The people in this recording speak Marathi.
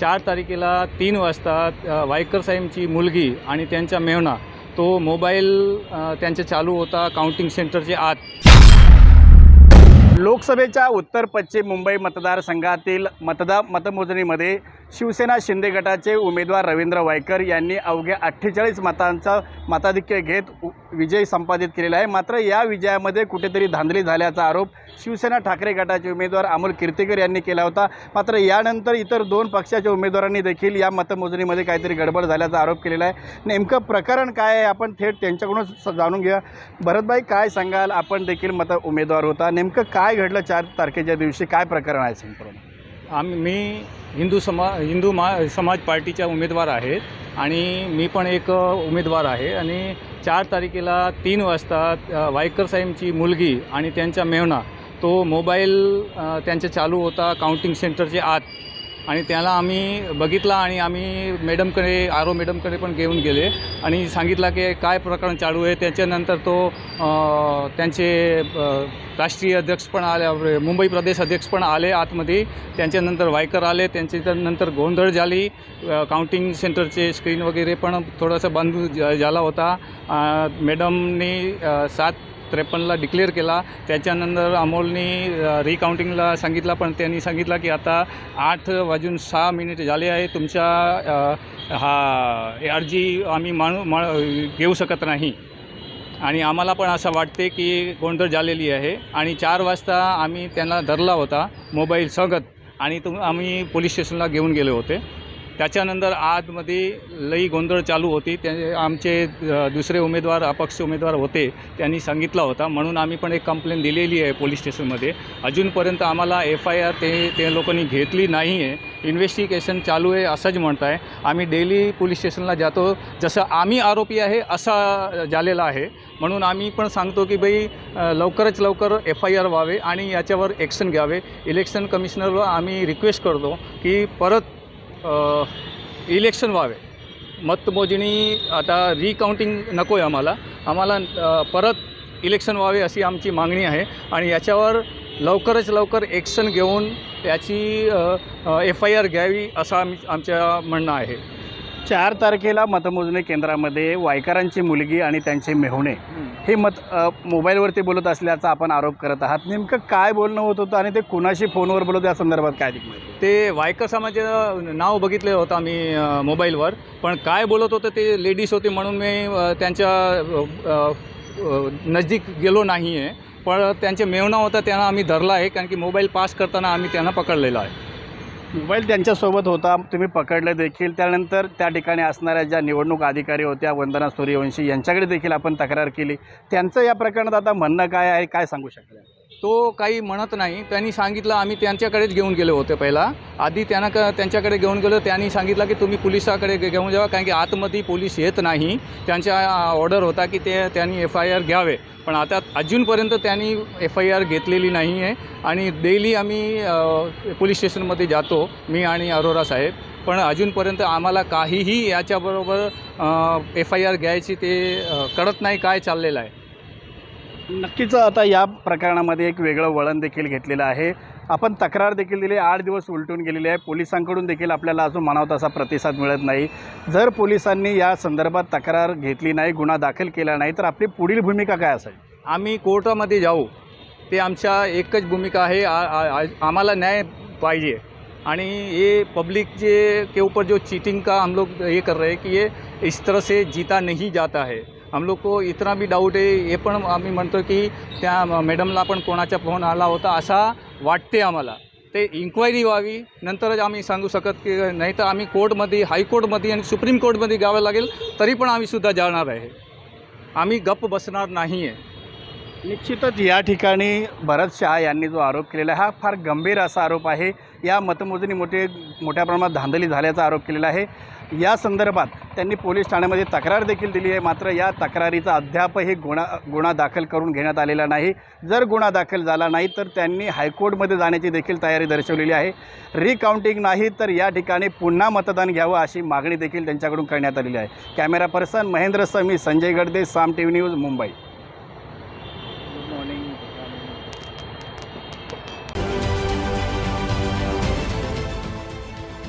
चार तारखेला तीन वाजता वायकर साहेबची मुलगी आणि त्यांचा मेहणा तो मोबाईल त्यांचे त्यांचा चालू होता काउंटिंग सेंटरच्या आत. लोकसभेच्या उत्तर पश्चिम मुंबई मतदारसंघातील मतदा मतमोजणीमध्ये शिवसेना शिंदे गटाचे उमेदवार रवींद्र वायकर यांनी अवघ्या अठ्ठेचाळीस मतांचा मताधिक्य घेत उ- विजय संपादित केलेला आहे. मात्र या विजयामध्ये कुठेतरी धांदली झाल्याचा आरोप शिवसेना ठाकरे गटाचे उमेदवार अमोल कीर्तीकर यांनी केला होता. मात्र यानंतर इतर दोन पक्षाच्या उमेदवारांनी देखील या मतमोजणीमध्ये काहीतरी गडबड झाल्याचा आरोप केलेला आहे. नेमकं प्रकरण काय आहे आपण थेट त्यांच्याकडूनच जाणून घ्या भरतभाई काय सांगाल? आपण देखील मत उमेदवार होता. नेमकं काय घडलं चार तारखेच्या दिवशी? काय प्रकरण आहे संपूर्ण? आम मी हिंदू समा हिंदू मा समाज पार्टीचा उमेदवार आहे आणि मी पण एक उमेदवार आहे आणि चार तारखेला तीन वाजता वायकर साहेबची मुलगी आणि त्यांचा मेहणा तो मोबाईल त्यांचा चालू होता काउंटिंग सेंटरच्या आत. आणि त्याला आम्ही बघितला आणि आम्ही मॅडमकडे आरो मॅडमकडे पण घेऊन गेले. आणि सांगितलं की काय प्रकरण चालू आहे त्याच्यानंतर तो त्यांचे राष्ट्रीय अध्यक्ष पण आले मुंबई प्रदेश अध्यक्ष पण आले आतमध्ये. त्यांच्यानंतर वायकर आले त्यांच्यानंतर गोंधळ झाली. काउंटिंग सेंटरचे स्क्रीन वगैरे पण थोडंसं बंद झाला होता. मॅडमनी सात त्रेपन्नला डिक्लेअर केला. त्याच्यानंतर अमोलनी रिकाउंटिंगला सांगितला पण त्यांनी सांगितलं की आता आठ वाजून सहा मिनिट झाले आहे. तुमच्या हा अर्जी आम्ही माणू मा घेऊ शकत नाही. आणि आम्हाला पण असं वाटते की गोंधळ झालेली आहे. आणि चार वाजता आम्ही त्यांना धरला होता मोबाईल सगत. आणि तुम आम्ही पोलीस स्टेशनला घेऊन गेले होते. त्याच्यानंतर आतमध्ये लई गोंधळ चालू होती. ते आमचे दुसरे उमेदवार अपक्ष उमेदवार होते त्यांनी सांगितला होता. म्हणून आम्ही पण एक कंप्लेंट दिलेली आहे पोलीस स्टेशनमध्ये अजूनपर्यंत आम्हाला एफ आय आर ते ते लोकांनी घेतली नाही आहे इन्व्हेस्टिगेशन चालू आहे असंच म्हणत आहे आम्ही डेली पोलीस स्टेशनला जातो. जसं आम्ही आरोपी आहे असा झालेला आहे. म्हणून आम्ही पण सांगतो की बाई लवकरच लवकर एफ आय आर व्हावे आणि याच्यावर ॲक्शन घ्यावे. इलेक्शन कमिशनरवर आम्ही रिक्वेस्ट करतो की परत इलेक्शन व्हावे. मतमोजणी आता रिकाउंटिंग नको आहे आम्हाला आम्हाला परत इलेक्शन व्हावे अशी आमची मागणी आहे. आणि याच्यावर लवकरच लवकर ॲक्शन घेऊन याची एफ आय आर घ्यावी असं आम आमच्या म्हणणं आहे. चार तारखेला मतमोजणी केंद्रामध्ये वायकरांची मुलगी आणि त्यांचे मेहुणे. हे मत मोबाईलवरती बोलत असल्याचा आपण आरोप करत आहात. नेमकं काय बोलणं होत होतं आणि ते कुणाशी फोनवर बोलत या संदर्भात काय? ते वायकर समाजाचं नाव बघितलं होतं आम्ही मोबाईलवर. पण काय बोलत होतं ते लेडीज होते म्हणून मी त्यांच्या नजदीक गेलो नाही आहे पण त्यांचे मेवणा होता त्यांना आम्ही धरला आहे. कारण की मोबाईल पास करताना आम्ही त्यांना पकडलेला आहे. मोबाईल त्यांच्यासोबत होता. तुम्ही पकडले देखील. त्यानंतर त्या ठिकाणी असणाऱ्या ज्या निवडणूक अधिकारी होत्या वंदना सूर्यवंशी यांच्याकडे देखील आपण तक्रार केली. त्यांचं या प्रकरणात आता म्हणणं काय आहे काय सांगू शकता तो काही म्हणत नाही. त्यांनी सांगितलं आम्ही त्यांच्याकडेच घेऊन गेलो होते पहिला. आधी त्यांना क त्यांच्याकडे घेऊन गेलो. त्यांनी सांगितलं की तुम्ही पोलिसाकडे घेऊन जावा कारण की आतमध्ये पोलीस येत नाही. त्यांच्या ऑर्डर होता की ते त्यांनी एफ आय आर घ्यावे. पण आता अजूनपर्यंत त्यांनी एफ आय आर घेतलेली नाही आहे आणि डेली आम्ही पोलीस स्टेशनमध्ये जातो मी आणि अरोरा साहेब. पण अजूनपर्यंत आम्हाला काहीही याच्याबरोबर एफ आय आर घ्यायची ते कळत नाही काय चाललेलं आहे. नक्कीच आता या प्रकरणामध्ये एक वेगळं वळण देखील घेतलेलं आहे. आपण तक्रार देखील दिली आठ दिवस उलटून गेलेली आहे. पोलिसांकडून देखील आपल्याला अजून म्हणावं तसा प्रतिसाद मिळत नाही. जर पोलिसांनी या संदर्भात तक्रार घेतली नाही गुन्हा दाखल केला नाही तर आपली पुढील भूमिका काय असेल? आम्ही कोर्टामध्ये जाऊ. ते आमच्या एकच भूमिका आहे. आम्हाला न्याय पाहिजे. आणि ये पब्लिक जे के ऊपर जो चीटिंग का हम लोग ये कर रहे हैं कि ये इस तरह से जीता नहीं जाता है. हम लोग को इतना भी डाऊट आहे हे पण आम्ही म्हणतो की त्या मॅडमला पण कोणाचा फोन आला होता असा वाटते आम्हाला. ते इन्क्वायरी व्हावी नंतरच आम्ही सांगू शकत की नाही तर आम्ही कोर्टमध्ये हायकोर्टमध्ये आणि सुप्रीम कोर्टमध्ये गावं लागेल तरी पण आम्ही सुद्धा जाणार आहे. आम्ही गप्प बसणार नाही आहे निश्चितच या ठिकाणी भरत शहा यांनी जो आरोप केलेला आहे हा फार गंभीर असा आरोप आहे. या मतमोजणी मोठे मोठ्या प्रमाणात धांदली झाल्याचा आरोप केलेला आहे. या संदर्भात त्यांनी पोलीस ठाण्यामध्ये तक्रार देखील दिली आहे. मात्र या तक्रारीचा अद्यापही गुन्हा गुन्हा दाखल करून घेण्यात आलेला नाही. जर गुन्हा दाखल झाला नाही तर त्यांनी हायकोर्टमध्ये जाण्याची देखील तयारी दर्शवलेली आहे. रिकाउंटिंग नाही तर या ठिकाणी पुन्हा मतदान घ्यावं अशी मागणी देखील त्यांच्याकडून करण्यात आलेली आहे. Camera person Mahendra Sami Sanjay Gadade Saam T V news Mumbai.